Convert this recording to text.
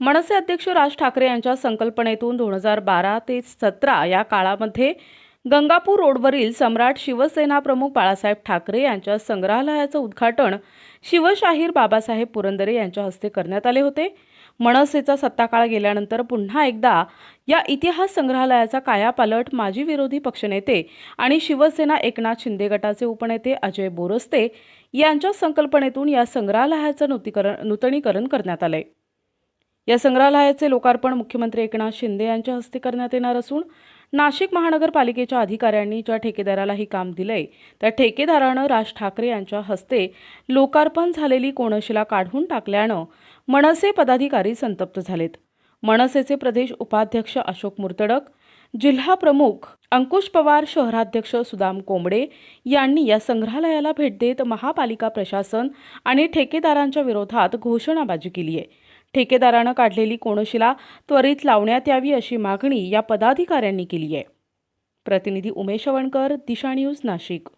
मनसे अध्यक्ष राज ठाकरे यांच्या संकल्पनेतून दोन हजार बारा ते सतरा या काळामध्ये गंगापूर रोडवरील सम्राट शिवसेना प्रमुख बाळासाहेब ठाकरे यांच्या संग्रहालयाचं उद्घाटन शिवशाहीर बाबासाहेब पुरंदरे यांच्या हस्ते करण्यात आले होते. मनसेचा सत्ताकाळ गेल्यानंतर पुन्हा एकदा या इतिहास संग्रहालयाचा कायापालट माजी विरोधी पक्षनेते आणि शिवसेना एकनाथ शिंदे गटाचे उपनेते अजय बोरस्ते यांच्या संकल्पनेतून या संग्रहालयाचं नूतीकरण नूतनीकरण करण्यात आलंय. या संग्रहालयाचे लोकार्पण मुख्यमंत्री एकनाथ शिंदे यांच्या हस्ते करण्यात येणार असून नाशिक महानगरपालिकेच्या अधिकाऱ्यांनी ज्या ठेकेदाराला हे काम दिलंय त्या ठेकेदारानं राज ठाकरे यांच्या हस्ते लोकार्पण झालेली कोणशिला काढून टाकल्यानं मनसे पदाधिकारी संतप्त झालेत. मनसेचे प्रदेश उपाध्यक्ष अशोक मुर्तडक जिल्हा प्रमुख अंकुश पवार शहराध्यक्ष सुदाम कोंबडे यांनी या संग्रहालयाला भेट देत महापालिका प्रशासन आणि ठेकेदारांच्या विरोधात घोषणाबाजी केली आहे ठेकेदारानं काढलेली कोणशिला त्वरित लावण्यात यावी अशी मागणी या पदाधिकाऱ्यांनी केली आहे. प्रतिनिधी उमेश वणकर दिशा न्यूज नाशिक.